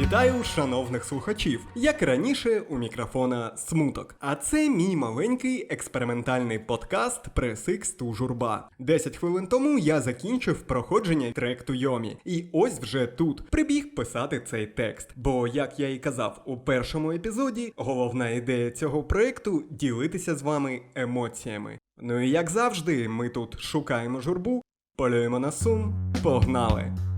Вітаю шановних слухачів! Як раніше, у мікрофона смуток. А це мій маленький експериментальний подкаст Пресикс ту журба. 10 хвилин тому я закінчив проходження тректу Йомі. І ось вже тут прибіг писати цей текст. Бо, як я і казав у першому епізоді, головна ідея цього проекту ділитися з вами емоціями. Ну і як завжди, ми тут шукаємо журбу, полюємо на сум, погнали!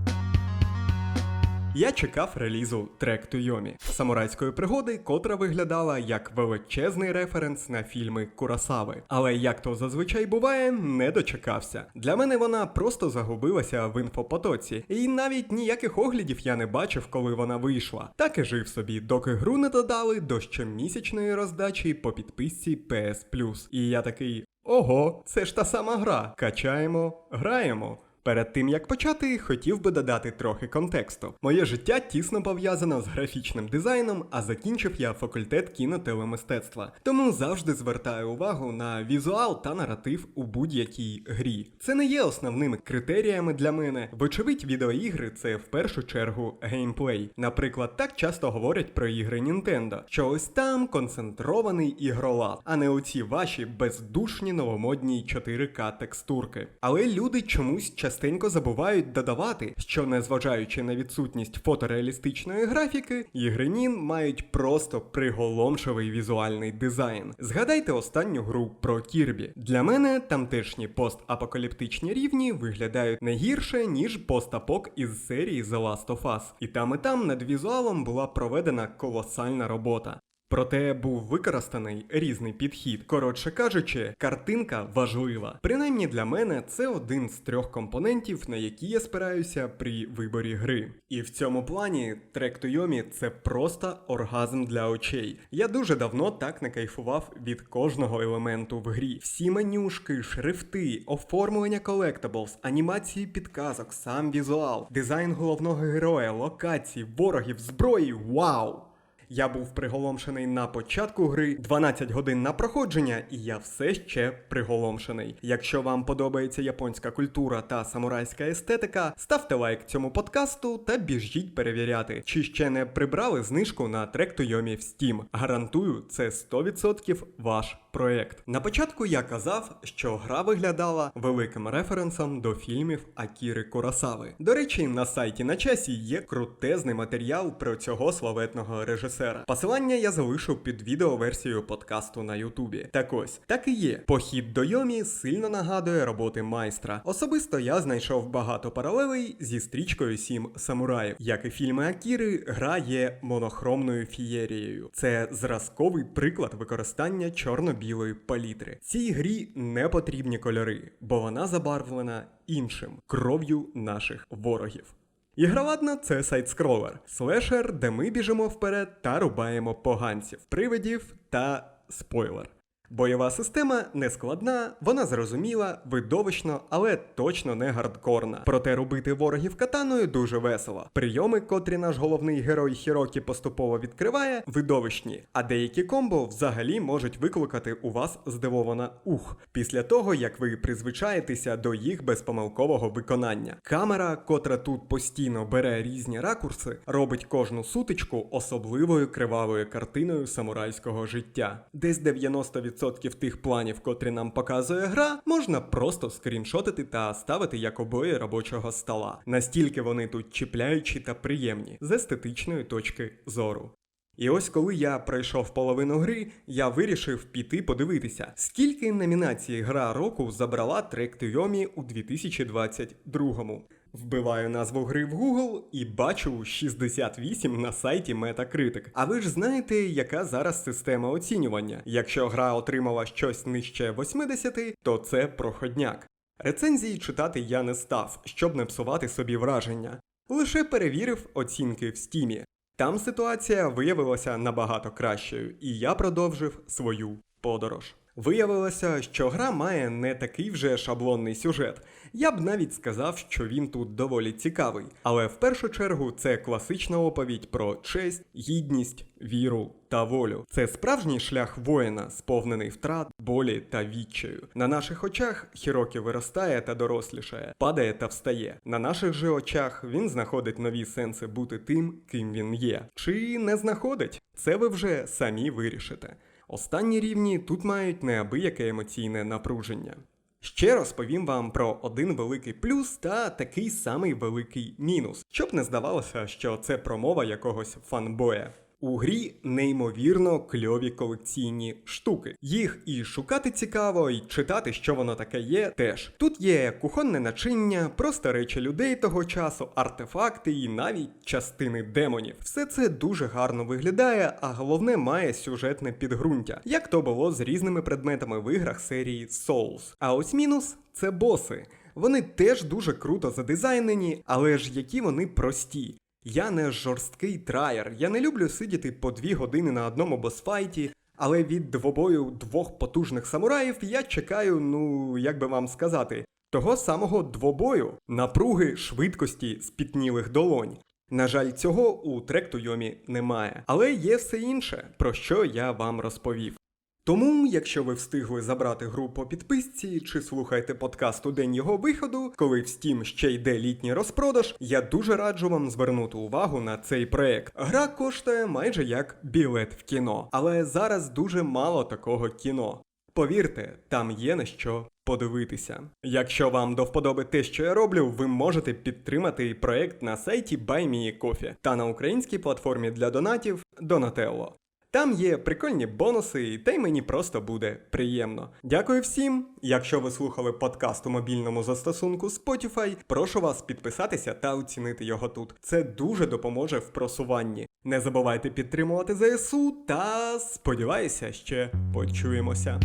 Я чекав релізу трек Туйомі самурайської пригоди, котра виглядала як величезний референс на фільми Курасави. Але як то зазвичай буває, не дочекався. Для мене вона просто загубилася в інфопотоці, і навіть ніяких оглядів я не бачив, коли вона вийшла. Так і жив собі, доки гру не додали до щомісячної роздачі по підписці PS І я такий. Ого, це ж та сама гра. Качаємо, граємо. Перед тим як почати, хотів би додати трохи контексту. Моє життя тісно пов'язано з графічним дизайном, а закінчив я факультет кінотелемистецтва. Тому завжди звертаю увагу на візуал та наратив у будь-якій грі. Це не є основними критеріями для мене. Вочевидь, відеоігри це в першу чергу геймплей. Наприклад, так часто говорять про ігри Nintendo, що ось там концентрований ігролад, а не оці ваші бездушні новомодні 4К текстурки. Але люди чомусь частенько забувають додавати, що незважаючи на відсутність фотореалістичної графіки, ігри Нін мають просто приголомшивий візуальний дизайн. Згадайте останню гру про Кірбі. Для мене тамтешні постапокаліптичні рівні виглядають не гірше, ніж постапок із серії The Last of Us. І там і там над візуалом була проведена колосальна робота. Проте був використаний різний підхід. Коротше кажучи, картинка важлива. Принаймні для мене це один з трьох компонентів, на які я спираюся при виборі гри. І в цьому плані трек Тойомі це просто оргазм для очей. Я дуже давно так не кайфував від кожного елементу в грі. Всі менюшки, шрифти, оформлення колектаблс, анімації підказок, сам візуал, дизайн головного героя, локації, ворогів, зброї. Вау! Я був приголомшений на початку гри, 12 годин на проходження, і я все ще приголомшений. Якщо вам подобається японська культура та самурайська естетика, ставте лайк цьому подкасту та біжіть перевіряти, чи ще не прибрали знижку на трек Тойомі в Steam. Гарантую, це 100% ваш проект. На початку я казав, що гра виглядала великим референсом до фільмів Акіри Курасави. До речі, на сайті на часі є крутезний матеріал про цього славетного режисера. Посилання я залишу під відеоверсією подкасту на Ютубі. Так ось, так і є. Похід до Йомі сильно нагадує роботи майстра. Особисто я знайшов багато паралелей зі стрічкою Сім самураїв. Як і фільми Акіри, гра є монохромною фієрією. Це зразковий приклад використання чорно-білої палітри. Цій грі не потрібні кольори, бо вона забарвлена іншим кров'ю наших ворогів. Ігровадна це сайт-скролер, слешер, де ми біжимо вперед та рубаємо поганців, привидів та спойлер. Бойова система не складна, вона зрозуміла, видовищно, але точно не гардкорна. Проте робити ворогів катаною дуже весело. Прийоми, котрі наш головний герой Хірокі поступово відкриває, видовищні, а деякі комбо взагалі можуть викликати у вас здивована ух після того, як ви призвичаєтеся до їх безпомилкового виконання. Камера, котра тут постійно бере різні ракурси, робить кожну сутичку особливою кривавою картиною самурайського життя. Десь 90% тих планів, котрі нам показує гра, можна просто скріншотити та ставити як обої робочого стола. Настільки вони тут чіпляючі та приємні з естетичної точки зору. І ось коли я пройшов половину гри, я вирішив піти подивитися, скільки номінацій гра року забрала трек Тойомі у 2022-му. Вбиваю назву гри в Google і бачу 68 на сайті Metacritic. А ви ж знаєте, яка зараз система оцінювання? Якщо гра отримала щось нижче 80, то це проходняк. Рецензії читати я не став, щоб не псувати собі враження. Лише перевірив оцінки в стімі. Там ситуація виявилася набагато кращою, і я продовжив свою подорож. Виявилося, що гра має не такий вже шаблонний сюжет. Я б навіть сказав, що він тут доволі цікавий. Але в першу чергу це класична оповідь про честь, гідність, віру та волю. Це справжній шлях воїна, сповнений втрат, болі та відчаю. На наших очах Хірокі виростає та дорослішає, падає та встає. На наших же очах він знаходить нові сенси бути тим, ким він є. Чи не знаходить? Це ви вже самі вирішите. Останні рівні тут мають неабияке емоційне напруження. Ще розповім вам про один великий плюс та такий самий великий мінус, щоб не здавалося, що це промова якогось фанбоя. У грі неймовірно кльові колекційні штуки. Їх і шукати цікаво, і читати, що воно таке є, теж. Тут є кухонне начиння, просто речі людей того часу, артефакти і навіть частини демонів. Все це дуже гарно виглядає, а головне має сюжетне підґрунтя, як то було з різними предметами в іграх серії Souls. А ось мінус це боси. Вони теж дуже круто задизайнені, але ж які вони прості. Я не жорсткий траєр, я не люблю сидіти по дві години на одному босфайті, але від двобою двох потужних самураїв я чекаю, ну як би вам сказати, того самого двобою, напруги швидкості спітнілих долонь. На жаль, цього у трек Йомі немає, але є все інше, про що я вам розповів. Тому, якщо ви встигли забрати гру по підписці чи слухаєте подкаст у день його виходу, коли в Steam ще йде літній розпродаж, я дуже раджу вам звернути увагу на цей проект. Гра коштує майже як білет в кіно, але зараз дуже мало такого кіно. Повірте, там є на що подивитися. Якщо вам до вподоби те, що я роблю, ви можете підтримати проект на сайті BuyMeCoffee та на українській платформі для донатів Donatello. Там є прикольні бонуси, та й мені просто буде приємно. Дякую всім. Якщо ви слухали подкаст у мобільному застосунку Spotify, прошу вас підписатися та оцінити його тут. Це дуже допоможе в просуванні. Не забувайте підтримувати ЗСУ та сподіваюся, ще почуємося.